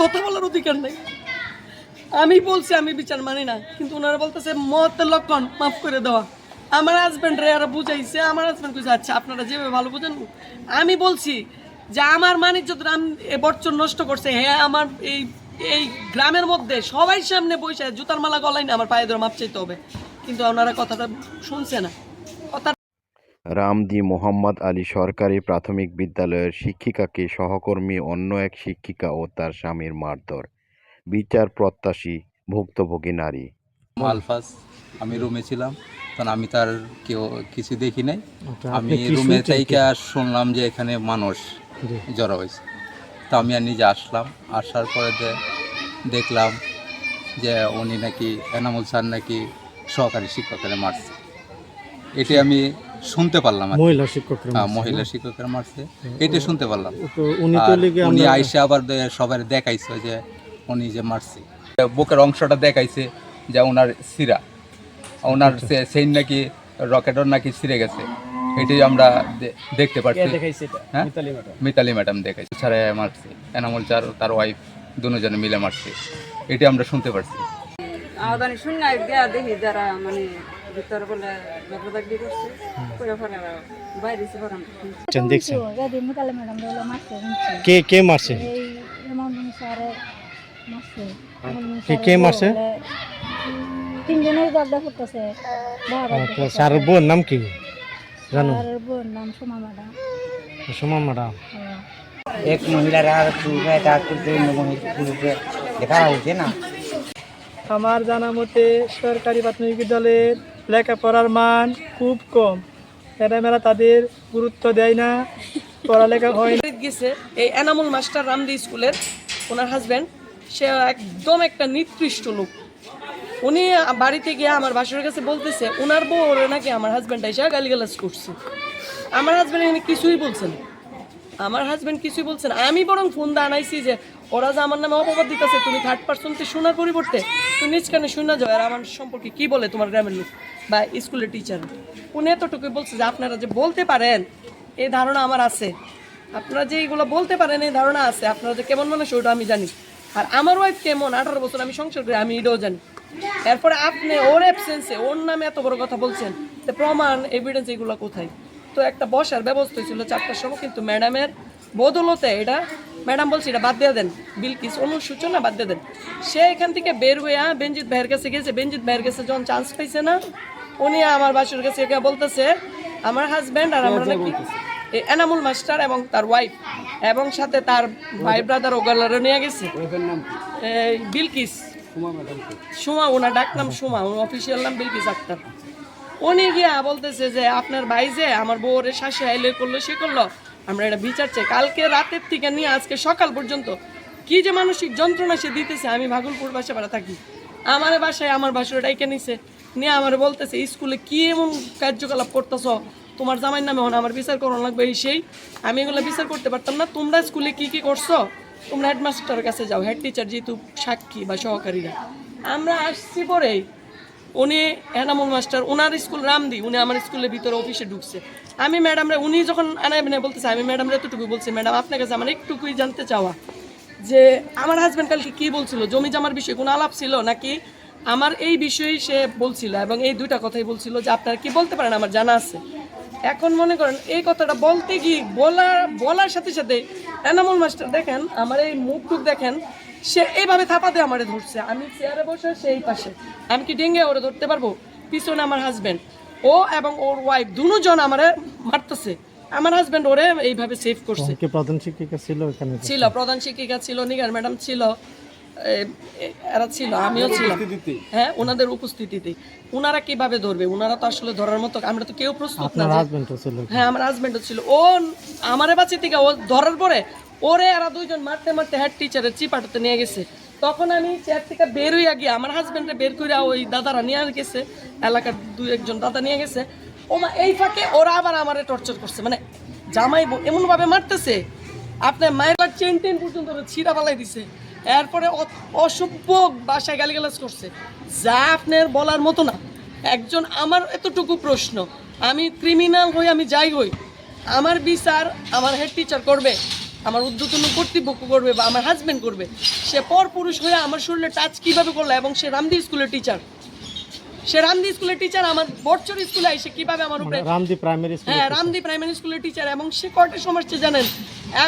কথা বলার অধিকার নেই। আমি বলছি, আমি বিচার মানি না, কিন্তু ওনারা বলতেছে মতের লক্ষণ মাফ করে দেওয়া। আমার হাজব্যান্ড রে আর বুঝাইছে, আমার হাজব্যান্ড কইছে আচ্ছা আপনারা যেভাবে ভালো বুঝেন। আমি বলছি যে, আমার রাম এ বর্ষর নষ্ট করছে হ্যাঁ আমার এই এই গ্রামের মধ্যে সবাই সামনে বসে, জুতার মালা গলায় না আমার পায়ে ধরে মাপ চাইতে হবে। কিন্তু ওনারা কথাটা শুনছে না। রামদি মোহাম্মদ আলী সরকারি প্রাথমিক বিদ্যালয়ের শিক্ষিকাকে সহকর্মী অন্য এক শিক্ষিকা ও তার স্বামীর মারধর। বিচার প্রত্যাশী ভুক্তভোগী নারী। আলফাজ আমি রুমে ছিলাম। তখন আমি তার কেউ কিছু দেখি নাই। আচ্ছা, আমি রুমে থেকে আর শুনলাম যে এখানে মানুষ। জড়ো হয়েছে। তো আমি আর নিজে আসলাম। আসার পরে যে দেখলাম যে উনি নাকি এনামুল স্যার নাকি সহকারী শিক্ষকের মারছে। এটি আমি শুনতে পারলাম মহিলা শিক্ষকের হ্যাঁ, মারছে, মহিলা শিক্ষকের মারছে। এটি শুনতে পারলাম। তো উনি তো উনি আইসে আবার সবার দেখাইছে যে উনি যে মারছে। বুকের অংশটা দেখাইছে যে ওনার সিরা ওনার সে- সেই নাকি রকেটর নাকি ছিঁড়ে গেছে। এটি আমরা দেখতে পাচ্ছি হ্যাঁ? মিতালি ম্যাডাম। দেখাইছে। ছাড়া মারছে। এনামুল চার তার ওয়াইফ দুজনে মিলে মারছে। এটি আমরা শুনতে পারছি। আদানি শূন্য গিয়া দেখি যারা মানে ভিতর বলে লাগি করছে। পরে পরে বাইরে এসে পড়াম দেখছি। গাদি মুতালে ম্যাডাম বলে মারছে কে কে মারছে? এই এমন স্যার মারছে। কে কে মারছে? তিনজনের বাগদা করতেছে বাবা আচ্ছা, স্যার বোন নাম কি? জানো? Sir madam. হ্যাঁ। এক মহিলারা দেখা হচ্ছে না? আমার জানা মতে সরকারি প্রাথমিক বিদ্যালয়ের লেখাপড়ার মান খুব কম। ম্যাডামেরা তাদের গুরুত্ব দেয় না, পড়ালেখা হয় গেছে এই এনামুল মাস্টার রামদি স্কুলের, ওনার হাজব্যান্ড সে একদম একটা নিকৃষ্ট লোক। উনি বাড়িতে গিয়ে আমার বাসুরের কাছে বলতেছে ওনার বউ ওরে নাকি আমার হাজব্যান্ড এসে গালিগালাজ করছে। আমার হাজব্যান্ড এখানে কিছুই বলছে না। আমার হাজব্যান্ড কিছুই বলছে না। আমি বরং ফোন দা আনাইছি যে, ওরা যে আমার নামে অপবাদ দিতেছে, তুমি থার্ড পার্সনতে শোনার পরিবর্তে, তুমি নিজ কানে শোনা যাও, আর আমার সম্পর্কে কি বলে তোমার গ্রামের লোক? বা স্কুলের টিচার উনি এতটুকুই বলছে যে আপনারা যে বলতে পারেন, এই ধারণা আমার আছে। আপনারা যে এইগুলো বলতে পারেন, এই ধারণা আছে। আপনারা যে কেমন মানুষ ওটা আমি জানি। আর আমার ওয়াইফ কেমন? আঠারো বছর আমি সংসার করি, আমি এটাও জানি। এরপরে আপনি ওর অ্যাবসেন্সে ওর নামে এত বড় কথা বলছেন তো প্রমাণ এভিডেন্স এগুলো কোথায়? তো একটা বসার ব্যবস্থা ছিল চারটার সময় কিন্তু ম্যাডামের বদলতে এটা ম্যাডাম বলছি এটা বাদ দিয়ে দেন। বিলকিস অনুসূচনা বাদ দিয়ে দেন। সে এখান থেকে বের হয়ে বেঞ্জিত ভাইয়ের কাছে গেছে। বেঞ্জিত ভাইয়ের কাছে যখন চান্স পাইছে না উনি আমার বাসুর কাছে একা বলতেছে আমার হাজব্যান্ড আর আমরা নাকি এনামুল মাস্টার এবং তার ওয়াইফ এবং সাথে তার ভাই ব্রাদার ওগালারও নিয়ে গেছে। এই বিলকিস। সুমা ওনার ডাক নাম সুমা ওনার অফিসিয়াল নাম বিলকিস আক্তার। উনি গিয়া বলতেছে যে আপনার ভাই যে আমার বউরে শাসে আইলে করল সে করল। আমরা এটা বিচার চাই। কালকে রাতের থেকে নিয়ে আজকে সকাল পর্যন্ত কি যে মানসিক যন্ত্রণা সে দিতেছে আমি ভাগলপুর বাসা ভাড়া থাকি। আমার বাসায় আমার বাসুর ডাইকে নিছে। নিয়ে আমার বলতেছে, স্কুলে কি এমন কার্যকলাপ করতেছ? তোমার জামাইয়ের নামে হন, আমার বিচার করানো লাগবে এই সেই। আমি এগুলো বিচার করতে পারতাম না। তোমরা স্কুলে কি কি করছ? তোমরা হেডমাস্টারের কাছে যাও, হেড টিচার যেহেতু সাক্ষী বা সহকারীরা। আমরা আসছি পরে। উনি এনামুল মাস্টার ওনার স্কুল রামদি, উনি আমার স্কুলের ভিতরে অফিসে ঢুকছে। আমি ম্যাডামরা, উনি যখন আনাইবেনে বলতেছে, আমি ম্যাডামরা এতটুকু বলছি, ম্যাডাম, আপনার কাছে আমার একটুকুই জানতে চাওয়া যে, আমার হাজব্যান্ড কালকে কী বলছিল? জমি জামার বিষয়ে কোনো আলাপ ছিল নাকি? আমার এই বিষয়েই সে বলছিল এবং এই দুইটা কথাই বলছিল যে আপনারা কি বলতে পারেন আমার জানা আছে। এখন মনে করেন এই কথাটা বলতে গিয়ে বলার বলার সাথে সাথে এনামুল মাস্টার দেখেন আমার এই মুখটুক দেখেন সে এইভাবে থাপাতে আমারে ধরছে। আমি চেয়ারে বসে সেই পাশে। আমি কি ডেঙ্গে ওরে ধরতে পারব? পিছনে আমার হাজব্যান্ড ও এবং ওর ওয়াইফ দুজন আমারে মারতেছে। আমার হাজব্যান্ড ওরে এইভাবে সেভ করছে। প্রধান শিক্ষিকা ছিল এখানে ছিল প্রধান শিক্ষিকা ছিল নিগার ম্যাডাম ছিল। এরা ছিল আমিও ছিলাম। হ্যাঁ ওনাদের উপস্থিতিতে। ওনারা কীভাবে ধরবে? ওনারা তো আসলে ধরার মতো আমরা তো কেউ প্রস্তুত না হ্যাঁ আমার হাজবেন্ডও ছিল। ও আমারে বাচ্চা থেকে ও ধরার পরে ওরে এরা দুইজন মারতে মারতে হেড টিচারের চিপাটাতে নিয়ে গেছে। তখন আমি চেয়ার থেকে বের হইয়া গিয়ে আমার হাজবেন্ডে বের করে ওই দাদারা নিয়ে গেছে। এলাকার দুই একজন দাদা নিয়ে গেছে। ও মা এই ফাঁকে ওরা আবার আমারে টর্চার করছে। মানে জামাই এমনভাবে মারতেছে। আপনার মায়ের চেন টেন পর্যন্ত ছিঁড়া পালাই দিছে। এরপরে অসভ্য বাসায় গালিগালাজ করছে। যা আপনার বলার মতো না। একজন আমার এতটুকু প্রশ্ন আমি ক্রিমিনাল হই আমি যাই হই আমার বিচার আমার হেড টিচার করবে আমার ঊর্ধ্বতন কর্তৃপক্ষ করবে বা আমার হাজব্যান্ড করবে সে পর পুরুষ হয়ে আমার শরীরে টাচ কীভাবে করল এবং সে রামদি স্কুলের টিচার সে রামদি স্কুলের টিচার আমার বড়চর স্কুলে এসে কীভাবে আমার উপরে রামদি প্রাইমারি স্কুল হ্যাঁ রামদি প্রাইমারি স্কুলের টিচার এবং সে কয়টার সময় জানেন?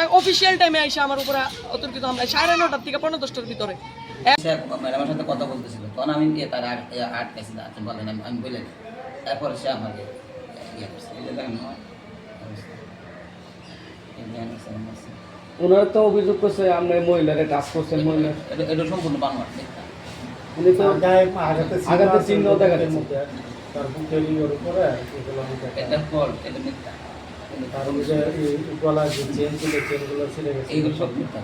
অফিসিয়াল টাইমে এসে আমার উপরে অতর্কিত হামলা সাড়ে নটার থেকে পনেরো দশটার ভিতরে। ম্যাডামের সাথে কথা বলতেছিল। তখন আমি গিয়ে তার আট- আপনি বলেন আমি- আমি বলে তারপরে সে আমাকে ইয়ে। ওনারা তো অভিযোগ করছে আপনি মহিলারে টাচ করছেন মহিলা এটা সম্পূর্ণ বানোয়ার। উনি তো আঘাতের চিহ্ন তার বুকের উপরে এটা ফল এটা মিথ্যা। তার যে গলার যে চেন ছিল চেনগুলো ছিঁড়ে গেছে এইগুলো সব মিথ্যা।